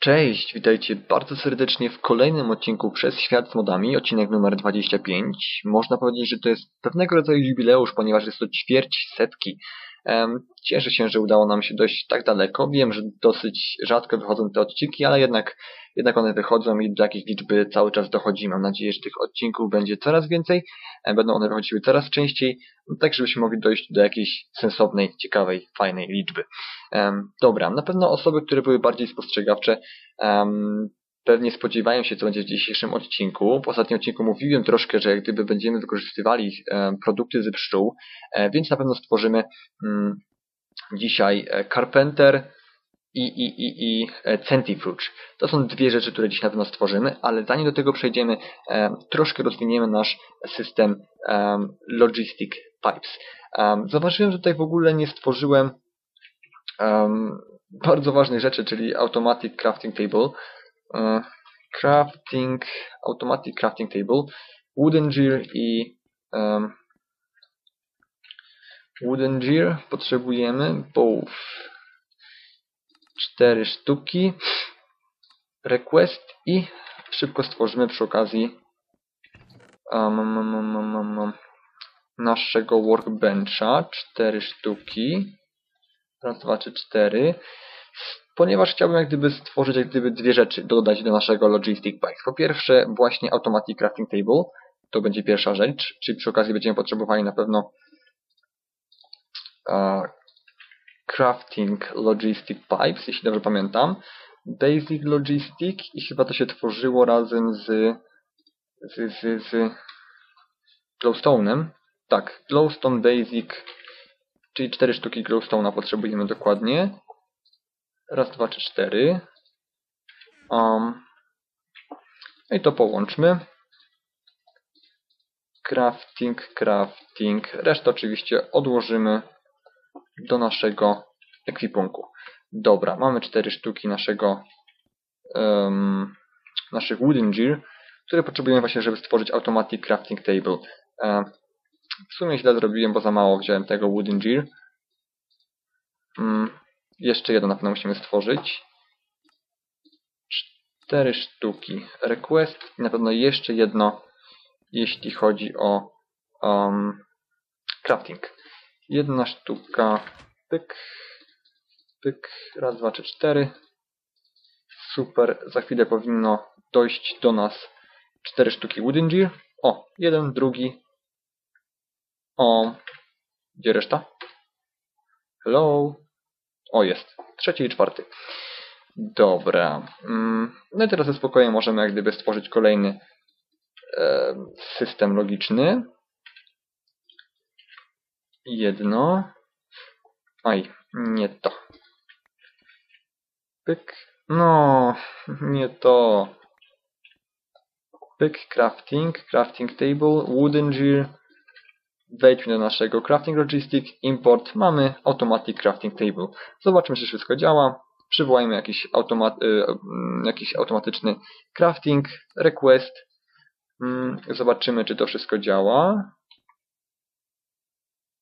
Cześć, witajcie bardzo serdecznie w kolejnym odcinku Przez Świat z Modami, odcinek numer 25. Można powiedzieć, że to jest pewnego rodzaju jubileusz, ponieważ jest to ćwierć setki. Cieszę się, że udało nam się dojść tak daleko. Wiem, że dosyć rzadko wychodzą te odcinki, ale jednak, jednak one wychodzą i do jakiejś liczby cały czas dochodzi. Mam nadzieję, że tych odcinków będzie coraz więcej, będą one wychodziły coraz częściej, tak żebyśmy mogli dojść do jakiejś sensownej, ciekawej, fajnej liczby. Dobra, na pewno osoby, które były bardziej spostrzegawcze, pewnie spodziewają się, co będzie w dzisiejszym odcinku. W ostatnim odcinku mówiłem troszkę, że jak gdyby będziemy wykorzystywali e, produkty ze pszczół, e, więc na pewno stworzymy mm, dzisiaj e, Carpenter i, i, i, i Centrifuge. To są dwie rzeczy, które dziś na pewno stworzymy, ale zanim do tego przejdziemy, troszkę rozwiniemy nasz system Logistic Pipes. Zauważyłem, że tutaj w ogóle nie stworzyłem bardzo ważnej rzeczy, czyli Automatic Crafting Table. E, crafting, automatic crafting table, wooden gear i um, wooden gear potrzebujemy both. Cztery sztuki. Request i szybko stworzymy przy okazji um, um, um, naszego workbencha. Cztery sztuki. Raz, dwa, trzy, cztery ponieważ chciałbym jak gdyby stworzyć jak gdyby dwie rzeczy, dodać do naszego Logistic Bike. Po pierwsze właśnie Automatic Crafting Table, to będzie pierwsza rzecz, czyli przy okazji będziemy potrzebowali na pewno uh, Crafting Logistic Pipes, jeśli dobrze pamiętam. Basic Logistic i chyba to się tworzyło razem z z, z, z Glowstone'em. Tak, Glowstone Basic, czyli cztery sztuki Glowstone'a potrzebujemy dokładnie. Raz, dwa, trzy, cztery. Um, I to połączmy. Crafting, crafting. Resztę oczywiście odłożymy do naszego ekwipunku. Dobra, mamy cztery sztuki naszego um, naszych wooden gear, które potrzebujemy właśnie, żeby stworzyć automatic crafting table. Um, w sumie źle zrobiłem, bo za mało wziąłem tego wooden gear. Um, jeszcze jedno na pewno musimy stworzyć. Cztery sztuki. Request i na pewno jeszcze jedno, jeśli chodzi o um, crafting. Jedna sztuka. Pyk. Pyk. Raz, dwa, trzy, cztery. Super. Za chwilę powinno dojść do nas cztery sztuki wooden gear. O, jeden, drugi. O, gdzie reszta? Hello? O, jest. Trzeci i czwarty. Dobra. Mm, no i teraz ze spokojem możemy jak gdyby stworzyć kolejny e, system logiczny. Jedno. Aj, nie to. Pyk. No, nie to. Pyk, crafting, crafting table, wooden gear, Wejdźmy do naszego Crafting Logistic, Import, mamy Automatic Crafting Table. Zobaczmy, czy wszystko działa. Przywołajmy jakiś, y, mm, jakiś automatyczny crafting, request. Mm, zobaczymy, czy to wszystko działa.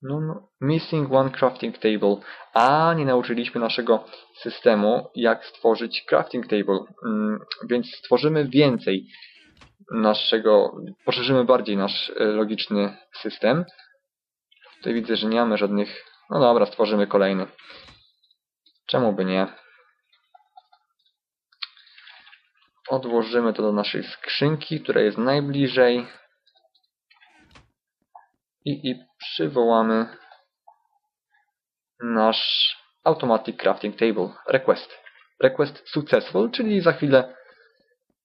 No, no. Missing one crafting table. A, nie nauczyliśmy naszego systemu, jak stworzyć crafting table. Mm, więc stworzymy więcej naszego, poszerzymy bardziej nasz e, logiczny system. Tutaj widzę, że nie mamy żadnych... No dobra, stworzymy kolejny. Czemu by nie? Odłożymy to do naszej skrzynki, która jest najbliżej. I, i przywołamy nasz Automatic Crafting Table Request. Request Successful, czyli za chwilę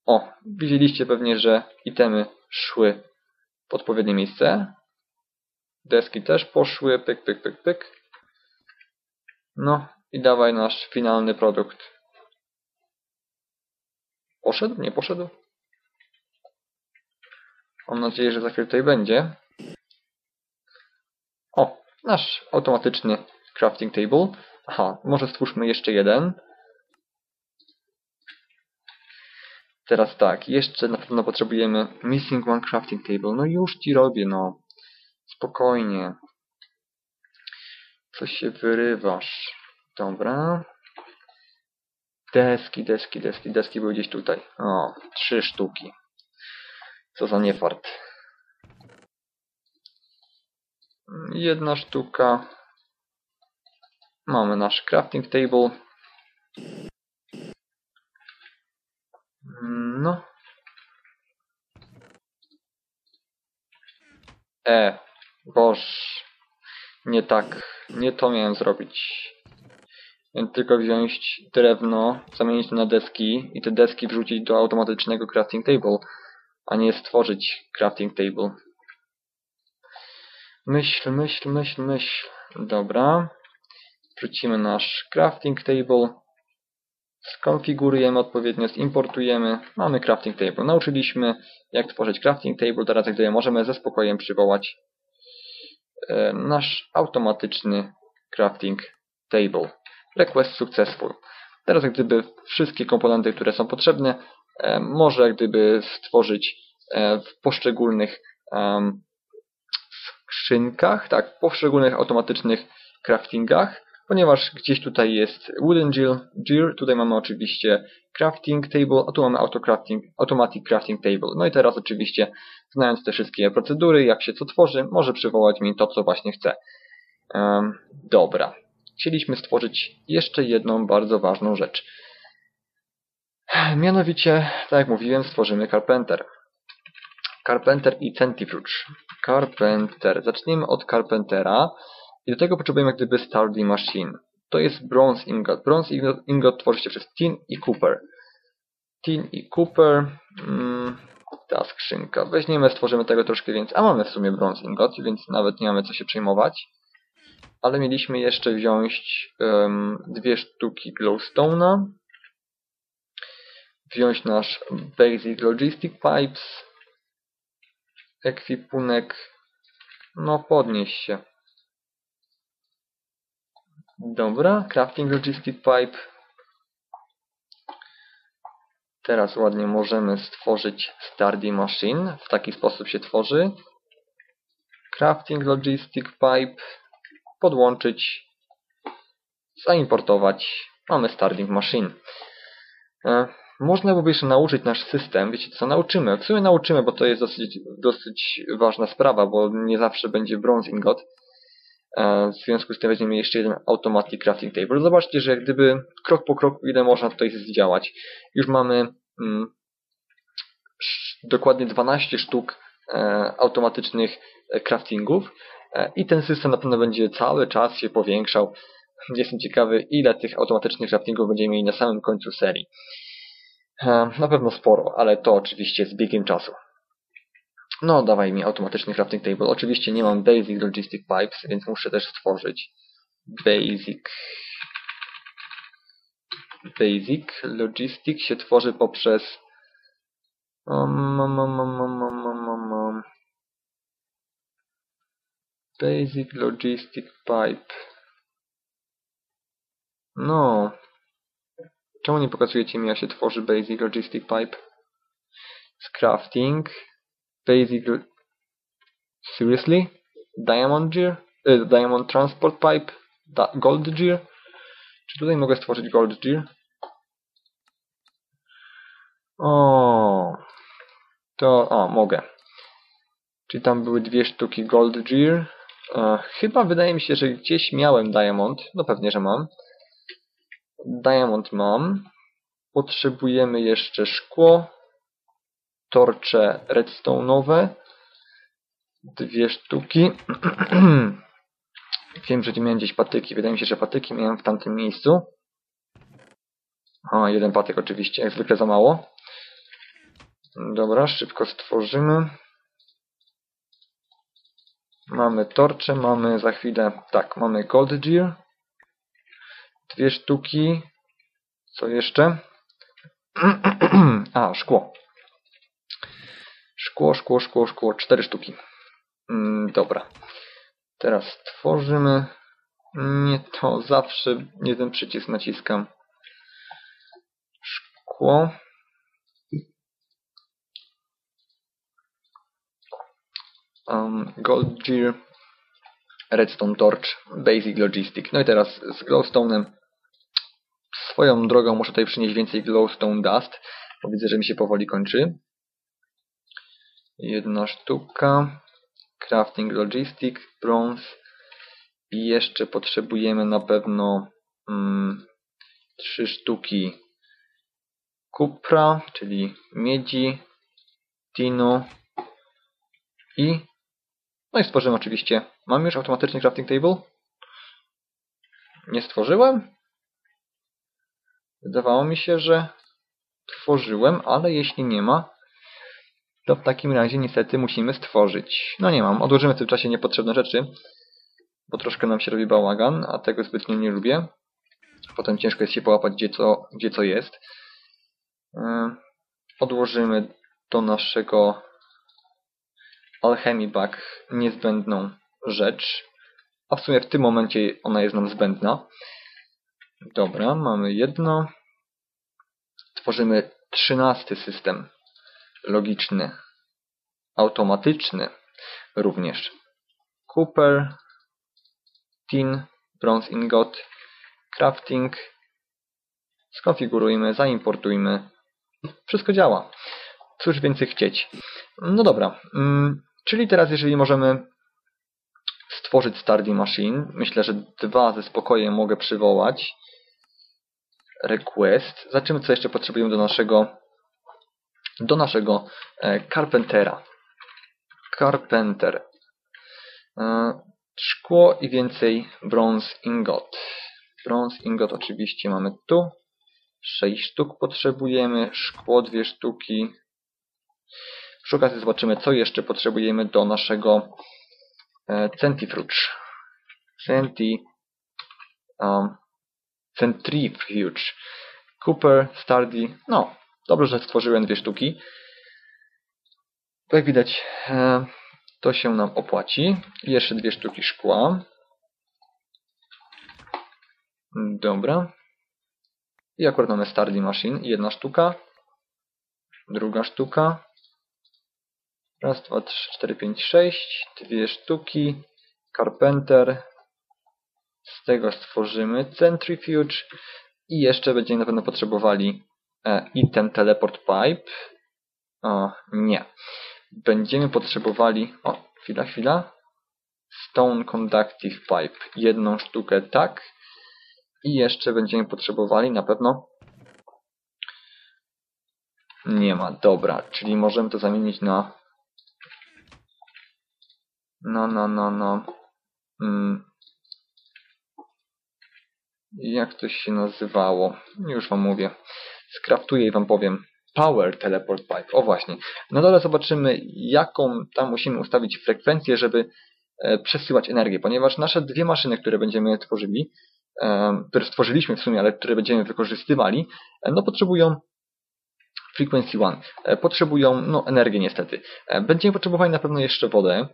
o, widzieliście pewnie, że itemy szły w odpowiednie miejsce. Deski też poszły, pyk, pyk, pyk, pyk. No i dawaj nasz finalny produkt. Poszedł? Nie poszedł? Mam nadzieję, że za chwilę tutaj będzie. O, nasz automatyczny crafting table. Aha, może stwórzmy jeszcze jeden. Teraz tak, jeszcze na pewno potrzebujemy Missing One Crafting Table. No już ci robię, no. Spokojnie. Coś się wyrywasz. Dobra. Deski, deski, deski, deski były gdzieś tutaj. O, trzy sztuki. Co za niefart. Jedna sztuka. Mamy nasz crafting table. No. E, boż. Nie tak. Nie to miałem zrobić. Miałem tylko wziąć drewno, zamienić na deski i te deski wrzucić do automatycznego crafting table, a nie stworzyć crafting table. Myśl, myśl, myśl, myśl. Dobra. Wrzucimy nasz crafting table. Skonfigurujemy odpowiednio, zimportujemy. Mamy crafting table. Nauczyliśmy jak tworzyć crafting table. Teraz jak możemy ze spokojem przywołać e, nasz automatyczny crafting table. Request successful. Teraz jak gdyby wszystkie komponenty, które są potrzebne, e, może jak gdyby stworzyć e, w poszczególnych skrzynkach, tak, poszczególnych automatycznych craftingach, ponieważ gdzieś tutaj jest wooden gear, tutaj mamy oczywiście crafting table, a tu mamy auto crafting, automatic crafting table. No i teraz oczywiście, znając te wszystkie procedury, jak się co tworzy, może przywołać mi to, co właśnie chcę. Um, dobra. Chcieliśmy stworzyć jeszcze jedną bardzo ważną rzecz. Mianowicie, tak jak mówiłem, stworzymy Carpenter. Carpenter i Centrifuge. Carpenter. Zaczniemy od Carpentera i do tego potrzebujemy jak gdyby Stardy Machine. To jest Bronze Ingot. Bronze Ingot, ingot tworzy się przez Tin i Cooper. Tin i Cooper. Mm, ta skrzynka. Weźmiemy, stworzymy tego troszkę więcej. A mamy w sumie Bronze Ingot, więc nawet nie mamy co się przejmować. Ale mieliśmy jeszcze wziąć um, dwie sztuki glowstone'a. Wziąć nasz Basic Logistic Pipes ekwipunek. No, podnieś się. Dobra, crafting logistic pipe. Teraz ładnie możemy stworzyć sturdy machine. W taki sposób się tworzy. Crafting logistic pipe. Podłączyć. Zaimportować. Mamy starting machine. E, można byłoby jeszcze nauczyć nasz system, wiecie co, nauczymy. W sumie nauczymy, bo to jest dosyć, dosyć ważna sprawa, bo nie zawsze będzie bronze ingot. E, w związku z tym weźmiemy jeszcze jeden automatic crafting table. Zobaczcie, że gdyby krok po kroku ile można tutaj zdziałać. Już mamy mm, dokładnie 12 sztuk e, automatycznych e, craftingów e, i ten system na pewno będzie cały czas się powiększał. Jestem ciekawy, ile tych automatycznych craftingów będziemy mieli na samym końcu serii. Na pewno sporo, ale to oczywiście z biegiem czasu. No, dawaj mi automatyczny crafting table. Oczywiście nie mam basic logistic pipes, więc muszę też stworzyć basic basic logistic się tworzy poprzez um, um, um, um, um, um, um. basic logistic pipe no Czemu nie pokazujecie mi, jak się tworzy Basic Logistic Pipe? Crafting. Basic... Seriously? Diamond Gear? Y, diamond Transport Pipe? Gold Gear? Czy tutaj mogę stworzyć Gold Gear? O, to, o, mogę. Czyli tam były dwie sztuki Gold Gear. E, chyba wydaje mi się, że gdzieś miałem Diamond. No pewnie, że mam. Diamond mam. Potrzebujemy jeszcze szkło, torcze redstone'owe, dwie sztuki. Wiem, że miałem gdzieś patyki. Wydaje mi się, że patyki miałem w tamtym miejscu. O, jeden patyk oczywiście, jak zwykle za mało. Dobra, szybko stworzymy. Mamy torcze, mamy za chwilę, tak, mamy gold gear. Dwie sztuki. Co jeszcze? A, szkło. Szkło, szkło, szkło, szkło. Cztery sztuki. Mm, dobra. Teraz tworzymy. Nie to zawsze nie ten przycisk naciskam. Szkło. Um, gold gear. Redstone torch. Basic logistic. No i teraz z glowstone'em Swoją drogą muszę tutaj przynieść więcej glowstone dust, bo widzę, że mi się powoli kończy. Jedna sztuka. Crafting logistic, bronze. I jeszcze potrzebujemy na pewno mm, sztuki kupra, czyli miedzi, tinu i no i stworzymy oczywiście. Mam już automatyczny crafting table? Nie stworzyłem? Wydawało mi się, że tworzyłem, ale jeśli nie ma, to w takim razie niestety musimy stworzyć. No nie mam. Odłożymy w tym czasie niepotrzebne rzeczy, bo troszkę nam się robi bałagan, a tego zbytnio nie lubię. Potem ciężko jest się połapać, gdzie co, gdzie co jest. Yy, odłożymy do naszego Alchemy Bag niezbędną rzecz, a w sumie w tym momencie ona jest nam zbędna. Dobra, mamy jedno. Tworzymy trzynasty system logiczny, automatyczny również. Cooper, Tin, Bronze Ingot, Crafting. Skonfigurujmy, zaimportujmy. Wszystko działa. Cóż więcej chcieć. No dobra, mm, czyli teraz jeżeli możemy stworzyć Stardy Machine, myślę, że dwa ze spokojem mogę przywołać. Request. Zobaczymy, co jeszcze potrzebujemy do naszego do naszego e, Carpentera. Carpenter. E, szkło i więcej bronze ingot. Bronze ingot oczywiście mamy tu. 6 sztuk potrzebujemy, szkło dwie sztuki. Przy okazji zobaczymy, co jeszcze potrzebujemy do naszego e, Centrifuge. Centi, um, Centrifuge. Cooper, Stardy, no, Dobrze, że stworzyłem dwie sztuki. Jak widać, e, to się nam opłaci. Jeszcze dwie sztuki szkła. Dobra. I akurat mamy Stardy Machine. Jedna sztuka. Druga sztuka. Raz, dwa, trzy, cztery, pięć, sześć. Dwie sztuki. Carpenter. Z tego stworzymy Centrifuge. I jeszcze będziemy na pewno potrzebowali E, item teleport pipe. O, nie. Będziemy potrzebowali... O, chwila, chwila. Stone conductive pipe. Jedną sztukę tak. I jeszcze będziemy potrzebowali na pewno... Nie ma, dobra. Czyli możemy to zamienić na... No, no, no, no. Mm. Jak to się nazywało? Już wam mówię skraftuję i Wam powiem. Power Teleport Pipe. O właśnie. Na dole zobaczymy, jaką tam musimy ustawić frekwencję, żeby e, przesyłać energię, ponieważ nasze dwie maszyny, które będziemy tworzyli, e, które stworzyliśmy w sumie, ale które będziemy wykorzystywali, e, no potrzebują Frequency One. Potrzebują no, energię niestety. Będziemy potrzebowali na pewno jeszcze wodę,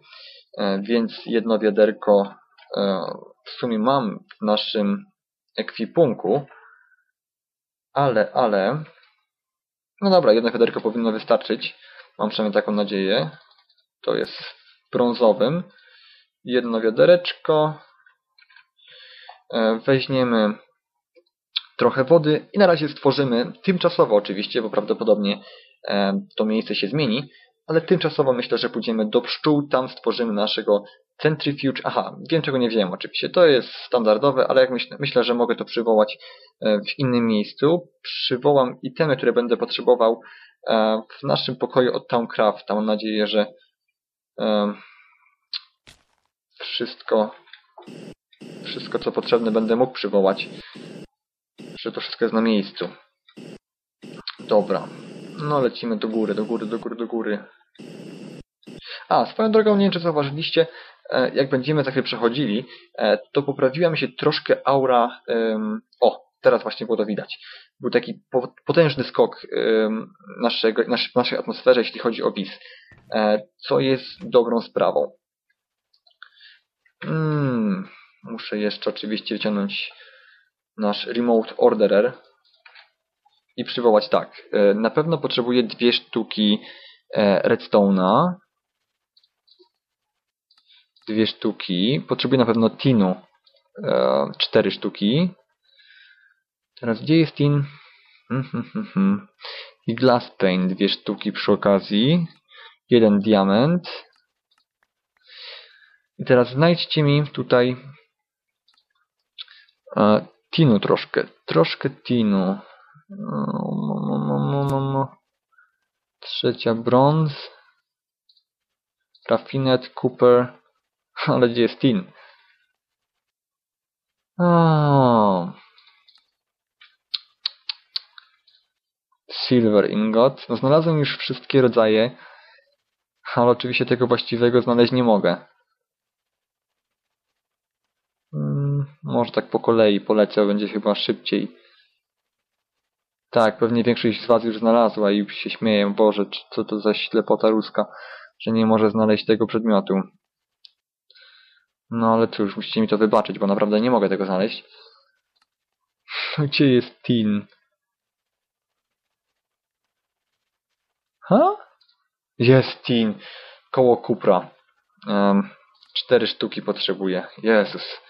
więc jedno wiaderko w sumie mam w naszym ekwipunku, ale, ale... No dobra, jedno wiaderko powinno wystarczyć. Mam przynajmniej taką nadzieję. To jest brązowym. Jedno wiadereczko. E, weźmiemy trochę wody i na razie stworzymy, tymczasowo oczywiście, bo prawdopodobnie e, to miejsce się zmieni, ale tymczasowo myślę, że pójdziemy do pszczół, tam stworzymy naszego Centrifuge, aha, wiem czego nie wiem oczywiście, to jest standardowe, ale jak myślę, myślę, że mogę to przywołać e, w innym miejscu. Przywołam itemy, które będę potrzebował e, w naszym pokoju od Towncrafta. Mam nadzieję, że e, wszystko, wszystko co potrzebne będę mógł przywołać, że to wszystko jest na miejscu. Dobra, no lecimy do góry, do góry, do góry, do góry. A, swoją drogą, nie wiem czy zauważyliście, jak będziemy za chwilę przechodzili, e, to poprawiła mi się troszkę aura. O, teraz właśnie było to widać. Był taki potężny skok w naszej atmosferze, jeśli chodzi o WIS, e, co jest dobrą sprawą. Hmm, muszę jeszcze oczywiście wyciągnąć nasz remote orderer i przywołać tak. Na pewno potrzebuję dwie sztuki redstone'a dwie sztuki. Potrzebuję na pewno tinu. E, cztery sztuki. Teraz gdzie jest tin? Hmm, hmm, hmm. I glass pane, dwie sztuki przy okazji. Jeden diament. I teraz znajdźcie mi tutaj e, tinu troszkę. Troszkę tinu. Trzecia brąz. Raffinet, Cooper. Ale gdzie jest tin? Silver ingot. No znalazłem już wszystkie rodzaje, ale oczywiście tego właściwego znaleźć nie mogę. Hmm, może tak po kolei polecę, będzie chyba szybciej. Tak, pewnie większość z Was już znalazła i się śmieję. Boże, co to za ślepota ruska, że nie może znaleźć tego przedmiotu. No ale cóż, musicie mi to wybaczyć, bo naprawdę nie mogę tego znaleźć. Gdzie jest Tin? Ha? Jest Tin. Koło Kupra. Um, cztery sztuki potrzebuję. Jezus.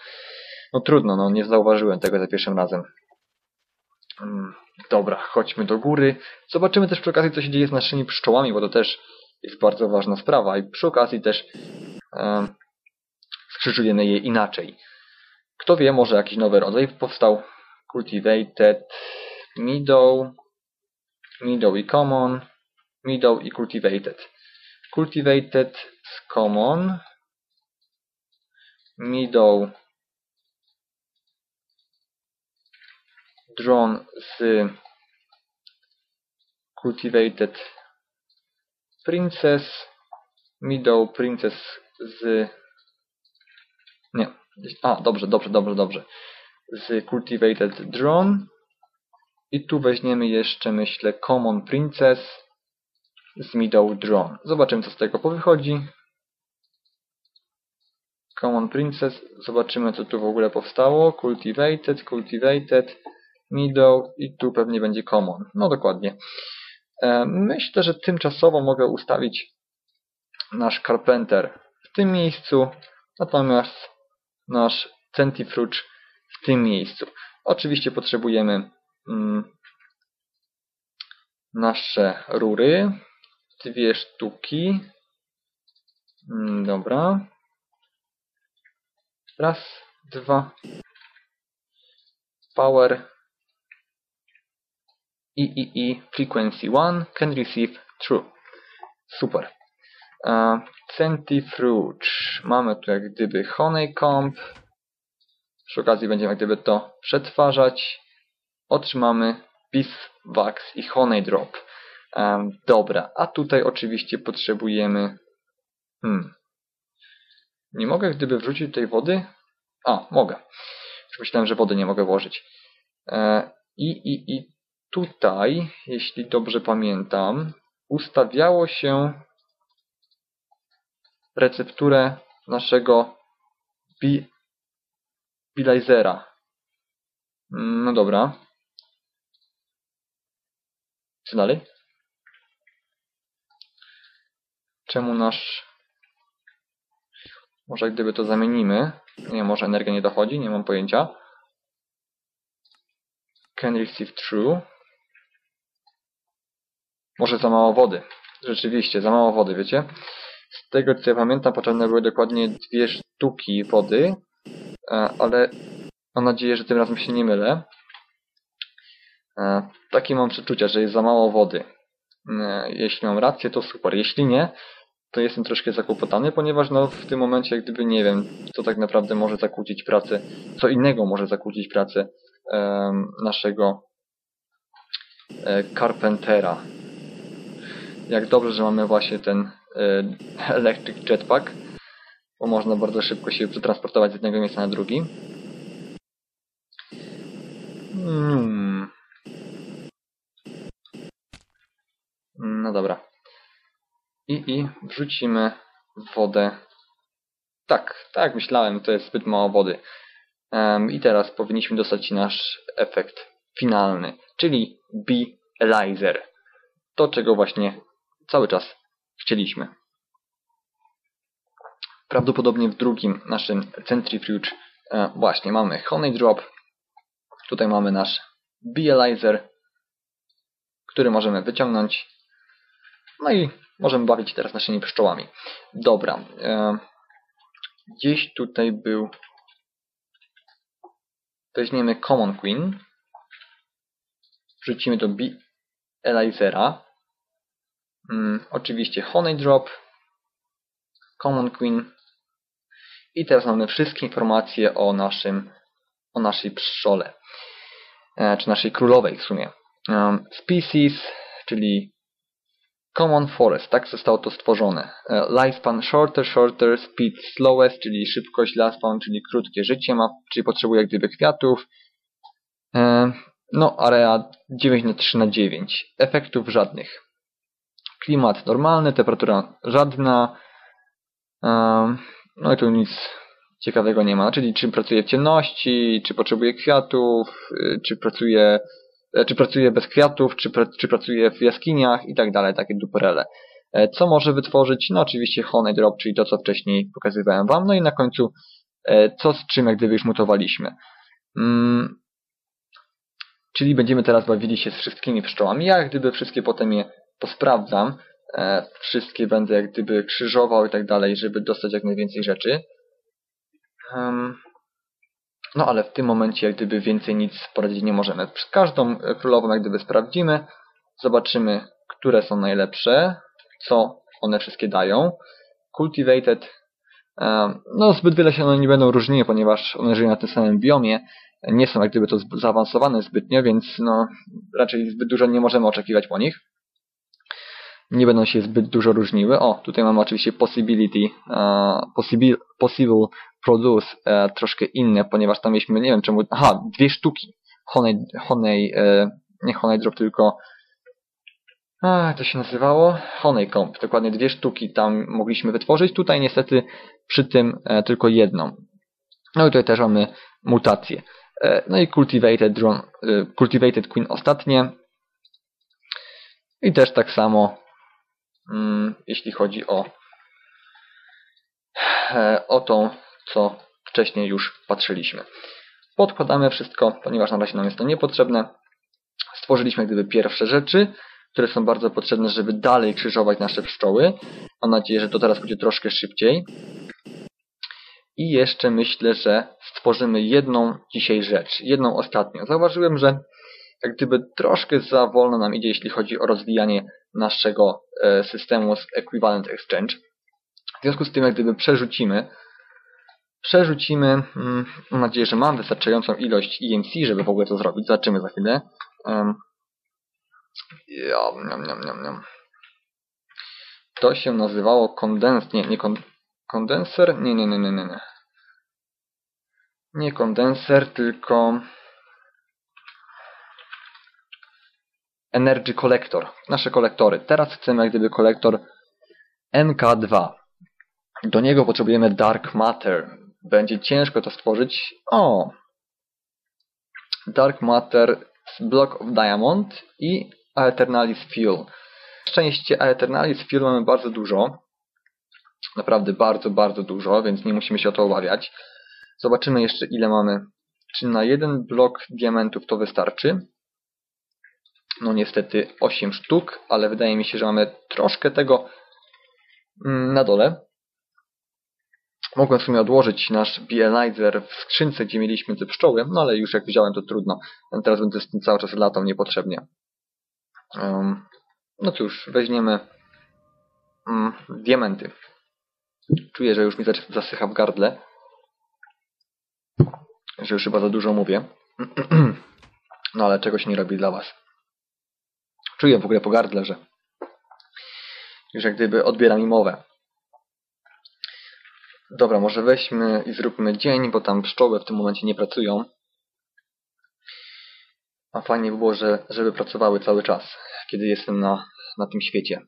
No trudno, no nie zauważyłem tego za pierwszym razem. Um, dobra, chodźmy do góry. Zobaczymy też przy okazji, co się dzieje z naszymi pszczołami, bo to też jest bardzo ważna sprawa. I przy okazji też um, skrzyżujemy je inaczej. Kto wie, może jakiś nowy rodzaj powstał. Cultivated, Meadow, Meadow i Common, Meadow i Cultivated. Cultivated z Common, Meadow Drawn z Cultivated Princess, Meadow Princess z nie. A, dobrze, dobrze, dobrze, dobrze. Z Cultivated Drone. I tu weźmiemy jeszcze, myślę, Common Princess z Middle Drone. Zobaczymy, co z tego powychodzi. Common Princess. Zobaczymy, co tu w ogóle powstało. Cultivated, Cultivated, Middle i tu pewnie będzie Common. No dokładnie. E, myślę, że tymczasowo mogę ustawić nasz Carpenter w tym miejscu. Natomiast nasz centrifuge w tym miejscu. Oczywiście potrzebujemy mm, nasze rury. Dwie sztuki. Mm, dobra. Raz, dwa. Power EEE frequency 1 can receive true. Super. Uh, centrifuge. Mamy tu jak gdyby honeycomb. Przy okazji będziemy jak gdyby to przetwarzać. Otrzymamy beeswax i honey drop. Dobra, a tutaj oczywiście potrzebujemy... Hmm. Nie mogę gdyby wrzucić tej wody? A, mogę. Już myślałem, że wody nie mogę włożyć. E, I, i, I tutaj, jeśli dobrze pamiętam, ustawiało się recepturę naszego Bilizera. No dobra. Co dalej? Czemu nasz... Może gdyby to zamienimy. Nie, może energia nie dochodzi, nie mam pojęcia. Can receive true. Może za mało wody. Rzeczywiście, za mało wody, wiecie? Z tego co ja pamiętam, potrzebne były dokładnie dwie sztuki wody, e, ale mam nadzieję, że tym razem się nie mylę. E, takie mam przeczucia, że jest za mało wody. E, jeśli mam rację, to super. Jeśli nie, to jestem troszkę zakłopotany, ponieważ no, w tym momencie gdyby nie wiem, co tak naprawdę może zakłócić pracę, co innego może zakłócić pracę naszego Carpentera. Jak dobrze, że mamy właśnie ten E, electric jetpack, bo można bardzo szybko się przetransportować z jednego miejsca na drugi. Hmm. No dobra. I, I wrzucimy wodę. Tak, tak myślałem, to jest zbyt mało wody. Um, I teraz powinniśmy dostać nasz efekt finalny, czyli Be-Elizer. To, czego właśnie cały czas chcieliśmy. Prawdopodobnie w drugim naszym centrifuge e, właśnie mamy honey drop. Tutaj mamy nasz Bielizer, który możemy wyciągnąć. No i możemy bawić się teraz naszymi pszczołami. Dobra. E, gdzieś tutaj był weźmiemy Common Queen, wrzucimy do B Elizera, mm, oczywiście Honey Drop, Common Queen i teraz mamy wszystkie informacje o naszym o naszej pszczole, e, czy naszej królowej w sumie. Um, species, czyli Common Forest, tak zostało to stworzone. E, lifespan shorter, shorter, speed slowest, czyli szybkość, lifespan, czyli krótkie życie ma, czyli potrzebuje jak gdyby kwiatów. E, no, area 9 na 3 na 9. Efektów żadnych. Klimat normalny, temperatura żadna. No i tu nic ciekawego nie ma. Czyli czy pracuje w ciemności, czy potrzebuje kwiatów, czy pracuje E, czy pracuje bez kwiatów, czy, czy pracuje w jaskiniach i tak dalej, takie duperele. E, co może wytworzyć? No oczywiście Honey Drop, czyli to, co wcześniej pokazywałem Wam. No i na końcu, e, co z czym jak gdyby już mutowaliśmy. Hmm. Czyli będziemy teraz bawili się z wszystkimi pszczołami. Ja jak gdyby wszystkie potem je posprawdzam. Wszystkie będę jak gdyby krzyżował i tak dalej, żeby dostać jak najwięcej rzeczy. No ale w tym momencie jak gdyby więcej nic poradzić nie możemy. Każdą królową jak gdyby sprawdzimy, zobaczymy, które są najlepsze, co one wszystkie dają. Cultivated, no zbyt wiele się one nie będą różniły, ponieważ one żyją na tym samym biomie, nie są jak gdyby to zaawansowane zbytnio, więc no raczej zbyt dużo nie możemy oczekiwać po nich. Nie będą się zbyt dużo różniły. O, tutaj mamy oczywiście possibility, uh, possible, possible Produce e, troszkę inne, ponieważ tam mieliśmy, nie wiem czemu, aha, dwie sztuki Honey, honey e, nie Honey Drop, tylko a, to się nazywało Honeycomb. Dokładnie dwie sztuki tam mogliśmy wytworzyć. Tutaj niestety przy tym e, tylko jedną. No i tutaj też mamy mutację. E, no i Cultivated, drone, e, Cultivated Queen ostatnie. I też tak samo, jeśli chodzi o, e, o tą co wcześniej już patrzyliśmy. Podkładamy wszystko, ponieważ na razie nam jest to niepotrzebne. Stworzyliśmy gdyby pierwsze rzeczy, które są bardzo potrzebne, żeby dalej krzyżować nasze pszczoły. Mam nadzieję, że to teraz będzie troszkę szybciej. I jeszcze myślę, że stworzymy jedną dzisiaj rzecz, jedną ostatnią. Zauważyłem, że jak gdyby troszkę za wolno nam idzie, jeśli chodzi o rozwijanie naszego e, systemu z Equivalent Exchange. W związku z tym, jak gdyby przerzucimy Przerzucimy, mm, mam nadzieję, że mam wystarczającą ilość EMC, żeby w ogóle to zrobić. Zobaczymy za chwilę. To się nazywało kondens... Nie, nie kon... kondenser? Nie, nie, nie, nie, nie. Nie kondenser, tylko... Energy Collector. Nasze kolektory. Teraz chcemy jak gdyby kolektor NK2. Do niego potrzebujemy Dark Matter będzie ciężko to stworzyć. O! Dark Matter Block of Diamond i Aeternalis Fuel. Szczęście Aeternalis Fuel mamy bardzo dużo. Naprawdę bardzo, bardzo dużo, więc nie musimy się o to obawiać. Zobaczymy jeszcze ile mamy. Czy na jeden blok diamentów to wystarczy? No niestety 8 sztuk, ale wydaje mi się, że mamy troszkę tego mm, na dole. Mogłem w sumie odłożyć nasz Bielizer w skrzynce, gdzie mieliśmy te pszczoły, no ale już jak wziąłem, to trudno. Teraz będę z tym cały czas latał niepotrzebnie. Um, no cóż, weźmiemy um, diamenty. Czuję, że już mi zasycha w gardle. Że już chyba za dużo mówię. No ale czego się nie robi dla Was. Czuję w ogóle po gardle, że już jak gdyby odbiera mi mowę. Dobra, może weźmy i zróbmy dzień, bo tam pszczoły w tym momencie nie pracują. A fajnie by było, że, żeby pracowały cały czas, kiedy jestem na, na tym świecie.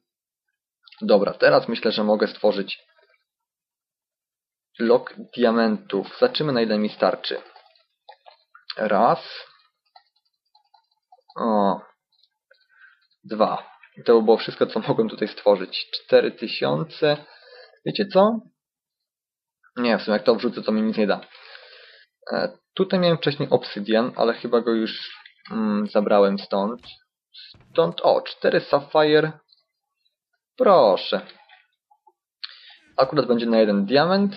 Dobra, teraz myślę, że mogę stworzyć blok diamentów. Zobaczymy na ile mi starczy. Raz. O. Dwa. To by było wszystko, co mogłem tutaj stworzyć. Cztery tysiące. Wiecie co? Nie, w sumie jak to wrzucę, to mi nic nie da. E, tutaj miałem wcześniej obsydian, ale chyba go już mm, zabrałem stąd. Stąd, o, cztery Sapphire. Proszę. Akurat będzie na jeden diament.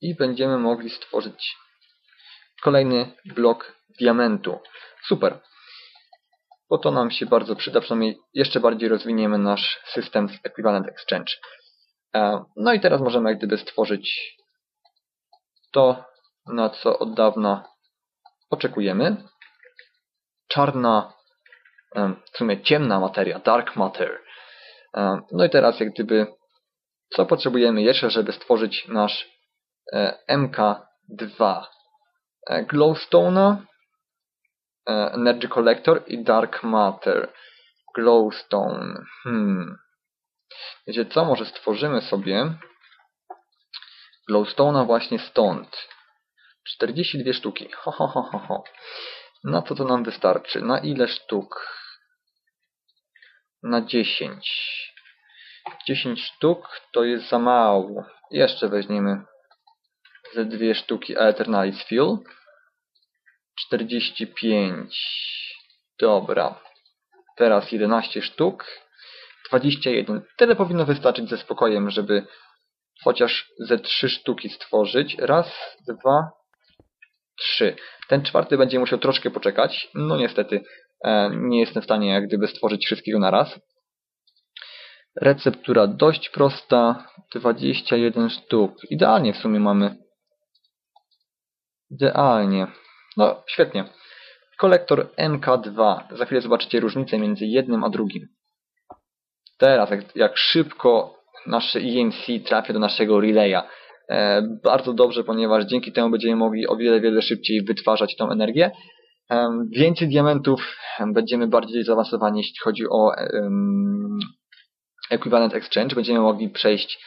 I będziemy mogli stworzyć kolejny blok diamentu. Super. Bo to nam się bardzo przyda, przynajmniej jeszcze bardziej rozwiniemy nasz system z Equivalent Exchange. E, no i teraz możemy jak gdyby stworzyć to, na co od dawna oczekujemy. Czarna, w sumie ciemna materia, dark matter. No i teraz jak gdyby, co potrzebujemy jeszcze, żeby stworzyć nasz e, MK2? E, Glowstone'a, e, Energy Collector i Dark Matter. Glowstone. Hmm. Wiecie co, może stworzymy sobie Glowstone'a właśnie stąd. 42 sztuki. Ho, ho, ho, ho, ho. Na co to nam wystarczy? Na ile sztuk? Na 10. 10 sztuk to jest za mało. Jeszcze weźmiemy ze dwie sztuki Eternalis Fuel. 45. Dobra. Teraz 11 sztuk. 21. Tyle powinno wystarczyć ze spokojem, żeby chociaż ze 3 sztuki stworzyć. Raz, dwa, trzy. Ten czwarty będzie musiał troszkę poczekać. No niestety e, nie jestem w stanie jak gdyby stworzyć wszystkiego na raz. Receptura dość prosta. 21 sztuk. Idealnie w sumie mamy. Idealnie. No, świetnie. Kolektor MK2. Za chwilę zobaczycie różnicę między jednym a drugim. Teraz, jak, jak szybko nasze EMC trafia do naszego relaya. E, bardzo dobrze, ponieważ dzięki temu będziemy mogli o wiele, wiele szybciej wytwarzać tą energię. E, więcej diamentów, będziemy bardziej zaawansowani, jeśli chodzi o um, Equivalent Exchange. Będziemy mogli przejść,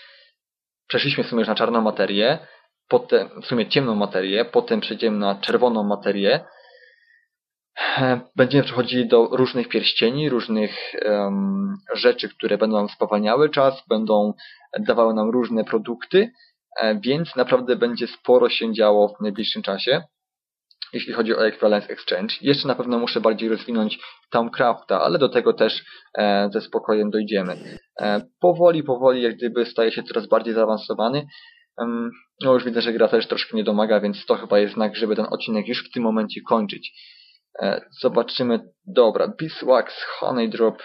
przeszliśmy w sumie już na czarną materię, potem w sumie ciemną materię, potem przejdziemy na czerwoną materię. Będziemy przechodzili do różnych pierścieni, różnych um, rzeczy, które będą spowalniały czas, będą dawały nam różne produkty, e, więc naprawdę będzie sporo się działo w najbliższym czasie, jeśli chodzi o Equivalence Exchange. Jeszcze na pewno muszę bardziej rozwinąć Towncrafta, ale do tego też e, ze spokojem dojdziemy. E, powoli, powoli, jak gdyby staje się coraz bardziej zaawansowany. No już widzę, że gra też troszkę nie domaga, więc to chyba jest znak, żeby ten odcinek już w tym momencie kończyć. E, zobaczymy. Dobra, Beeswax, Honey Drop.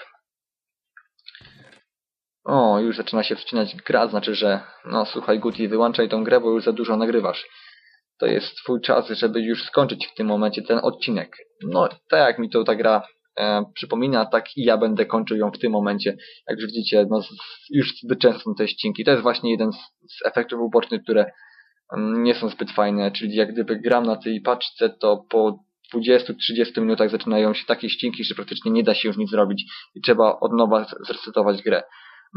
O, już zaczyna się wcinać gra, znaczy, że no słuchaj Guti, wyłączaj tą grę, bo już za dużo nagrywasz. To jest twój czas, żeby już skończyć w tym momencie ten odcinek. No, tak jak mi to ta gra e, przypomina, tak i ja będę kończył ją w tym momencie. Jak już widzicie, no, już zbyt często są te ścinki. To jest właśnie jeden z, z efektów ubocznych, które mm, nie są zbyt fajne, czyli jak gdyby gram na tej paczce, to po 20-30 minutach zaczynają się takie ścinki, że praktycznie nie da się już nic zrobić i trzeba od nowa zresetować grę.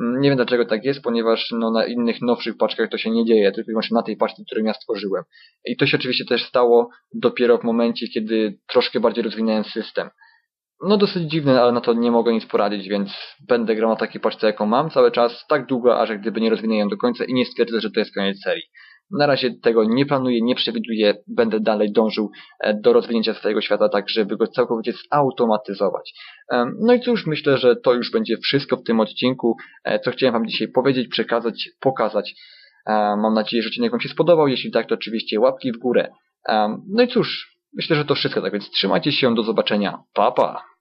Mm, nie wiem dlaczego tak jest, ponieważ no, na innych nowszych paczkach to się nie dzieje, tylko właśnie na tej paczce, którą ja stworzyłem. I to się oczywiście też stało dopiero w momencie, kiedy troszkę bardziej rozwinąłem system. No dosyć dziwne, ale na to nie mogę nic poradzić, więc będę grał na takiej paczce, jaką mam cały czas, tak długo, aż gdyby nie rozwinę ją do końca i nie stwierdzę, że to jest koniec serii. Na razie tego nie planuję, nie przewiduję, będę dalej dążył e, do rozwinięcia swojego świata tak, żeby go całkowicie zautomatyzować. No i cóż, myślę, że to już będzie wszystko w tym odcinku, e, co chciałem Wam dzisiaj powiedzieć, przekazać, pokazać. Mam nadzieję, że odcinek Wam się spodobał, jeśli tak, to oczywiście łapki w górę. No i cóż, myślę, że to wszystko, tak więc trzymajcie się, do zobaczenia, pa pa!